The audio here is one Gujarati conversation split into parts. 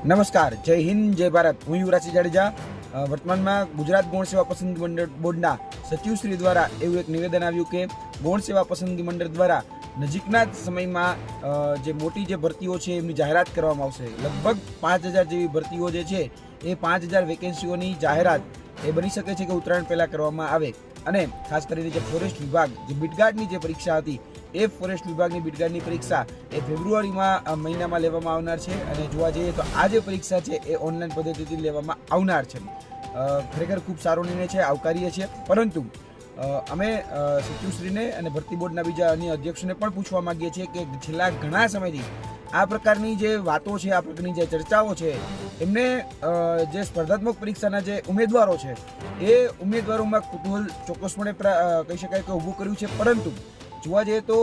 નમસ્કાર, જય હિન્દ, જય ભારત. હું યુવરાજસિંહ જાડેજા. વર્તમાનમાં ગુજરાત ગૌણ સેવા પસંદગી મંડળ બોર્ડના સચિવશ્રી દ્વારા એવું એક નિવેદન આવ્યું કે ગૌણ સેવા પસંદગી મંડળ દ્વારા નજીકના જ સમયમાં જે મોટી જે ભરતીઓ છે એમની જાહેરાત કરવામાં આવશે. લગભગ પાંચ હજાર જેવી ભરતીઓ જે છે, એ પાંચ હજાર વેકેન્સીઓની જાહેરાત એ બની શકે છે કે ઉત્તરાયણ પહેલાં કરવામાં આવે. અને ખાસ કરીને જે ફોરેસ્ટ વિભાગ, જે બીટગાર્ડની જે પરીક્ષા હતી એ ફોરેસ્ટ વિભાગની બીટગાર્ડની પરીક્ષા એ ફેબ્રુઆરીમાં મહિનામાં લેવામાં આવનાર છે અને જોવા જઈએ તો આ જે પરીક્ષા છે એ ઓનલાઈન પદ્ધતિથી લેવામાં આવનાર છે. ખરેખર ખૂબ સારો નિર્ણય છે આવકારીએ છીએ પરંતુ અમે સચિવશ્રીને અને ભરતી બોર્ડના બીજા અન્ય અધ્યક્ષોને પણ પૂછવા માગીએ છીએ કે છેલ્લા ઘણા સમયથી આ પ્રકારની જે વાતો છે, આ પ્રકારની જે ચર્ચાઓ છે, એમને જે સ્પર્ધાત્મક પરીક્ષાના જે ઉમેદવારો છે, એ ઉમેદવારોમાં કુતૂહલ ચોક્કસપણે કહી શકાય કે ઊભું કર્યું છે. પરંતુ જોવા જઈએ તો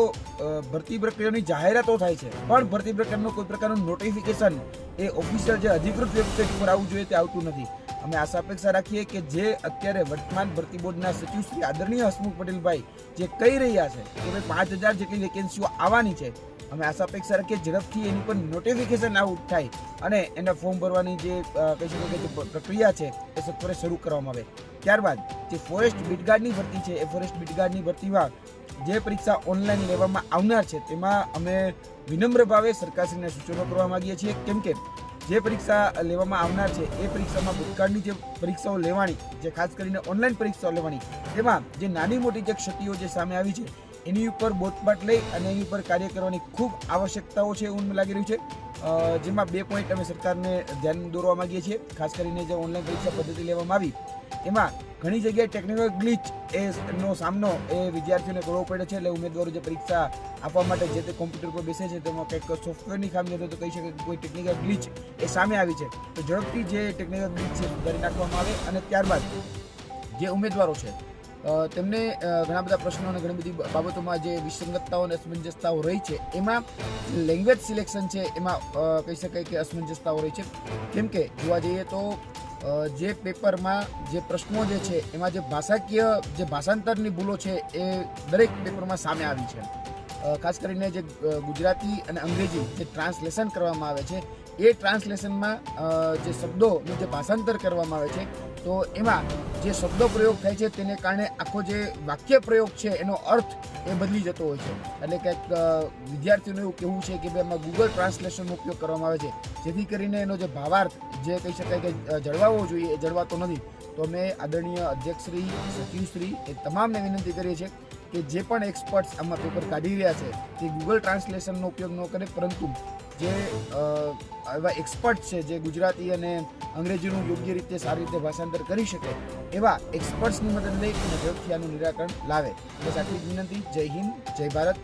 ભરતી પ્રક્રિયાની જાહેરાતો થાય છે. પણ ભરતી પ્રક્રિયાનું કોઈ પ્રકારનું નોટિફિકેશન એ ઓફિશિયલ જે અધિકૃત વેબસાઇટ ઉપર આવવું જોઈએ તે આવતું નથી. અમે આશા અપેક્ષા રાખીએ કે જે અત્યારે વર્તમાન ભરતી બોર્ડના સચિવ શ્રી આદરણીય હસમુખ પટેલભાઈ જે કહી રહ્યા છે કે ભાઈ પાંચ હજાર જેટલી વેકેન્સીઓ આવવાની છે, અમે આશા અપેક્ષા રાખીએ ઝડપથી એની પર નોટિફિકેશન આઉટ થાય અને એના ફોર્મ ભરવાની જે કહી શકો કે જે પ્રક્રિયા છે એ સત્વરે શરૂ કરવામાં આવે. ત્યારબાદ જે ફોરેસ્ટ બીટગાર્ડની ભરતી છે, એ ફોરેસ્ટ બીટગાર્ડની ભરતીમાં જે પરીક્ષા ઓનલાઈન લેવામાં આવનાર છે, તેમાં અમે વિનમ્ર ભાવે સરકારશ્રીને સૂચનો કરવા માગીએ છીએ. કેમ કે જે પરીક્ષા લેવામાં આવનાર છે, એ પરીક્ષામાં ભૂતકાળની જે પરીક્ષાઓ લેવાની, જે ખાસ કરીને ઓનલાઈન પરીક્ષાઓ લેવાની, તેમાં જે નાની મોટી જે ક્ષતિઓ જે સામે આવી છે, એની ઉપર બોધપાઠ લઈ અને એની ઉપર કાર્ય કરવાની ખૂબ આવશ્યકતાઓ છે એવું લાગી રહ્યું છે. જેમાં બે પોઈન્ટ અમે સરકારને ધ્યાન દોરવા માગીએ છીએ. ખાસ કરીને જે ઓનલાઈન પરીક્ષા પદ્ધતિ લેવામાં આવી, એમાં ઘણી જગ્યાએ ટેકનિકલ ગ્લિચ એનો સામનો એ વિદ્યાર્થીઓને કરવો પડે છે. એટલે ઉમેદવારો જે પરીક્ષા આપવા માટે જે તે કોમ્પ્યુટર પર બેસે છે, તેમાં કંઈક સોફ્ટવેરની ખામી અથવા તો કહી શકે કે કોઈ ટેકનિકલ ગ્લિચ એ સામે આવી છે. તો ઝડપથી જે ટેકનિકલ ગ્લિચ છે, સુધારી નાખવામાં આવે અને ત્યારબાદ જે ઉમેદવારો છે તેમને ઘણા બધા પ્રશ્નો અને ઘણી બધી બાબતોમાં જે વિસંગતતાઓ અને અસમંજસતાઓ રહી છે, એમાં લેંગ્વેજ સિલેક્શન છે, એમાં કહી શકાય કે અસમંજસતાઓ રહી છે. કેમ કે, જોવા જઈએ તો જે પેપરમાં જે પ્રશ્નો જે છે, એમાં જે ભાષાકીય જે ભાષાંતરની ભૂલો છે, એ દરેક પેપરમાં સામે આવી છે. ખાસ કરીને જે ગુજરાતી અને અંગ્રેજી જે ટ્રાન્સલેશન કરવામાં આવે છે એ ટ્રાન્સલેશનમાં જે શબ્દોનું જે ભાષાંતર કરવામાં આવે છે, તો એમાં જે શબ્દો પ્રયોગ થાય છે તેને કારણે આખો જે વાક્ય પ્રયોગ છે એનો અર્થ એ બદલી જતો હોય છે. એટલે કંઈક વિદ્યાર્થીઓનું એવું કહેવું છે કે ભાઈ એમાં ગૂગલ ટ્રાન્સલેશનનો ઉપયોગ કરવામાં આવે છે. જેથી કરીને એનો જે ભાવાર્થ, જે કહી શકાય કે જળવાવો જોઈએ, એ જળવાતો નથી. તો અમે આદરણીય અધ્યક્ષશ્રી, સચિવશ્રી, એ તમામને વિનંતી કરીએ છીએ કે જે પણ એક્સપર્ટ્સ આમાં પેપર કાઢી રહ્યા છે તે ગૂગલ ટ્રાન્સલેશનનો ઉપયોગ ન કરે, પરંતુ જે એવા એક્સપર્ટ છે જે ગુજરાતી અને અંગ્રેજીનું યોગ્ય રીતે સારી રીતે ભાષાંતર કરી શકે, એવા એક્સપર્ટ્સની મદદ લઈ અને ઝડપથી આનું નિરાકરણ લાવે. બસ આટલી વિનંતી. જય હિન્દ, જય ભારત.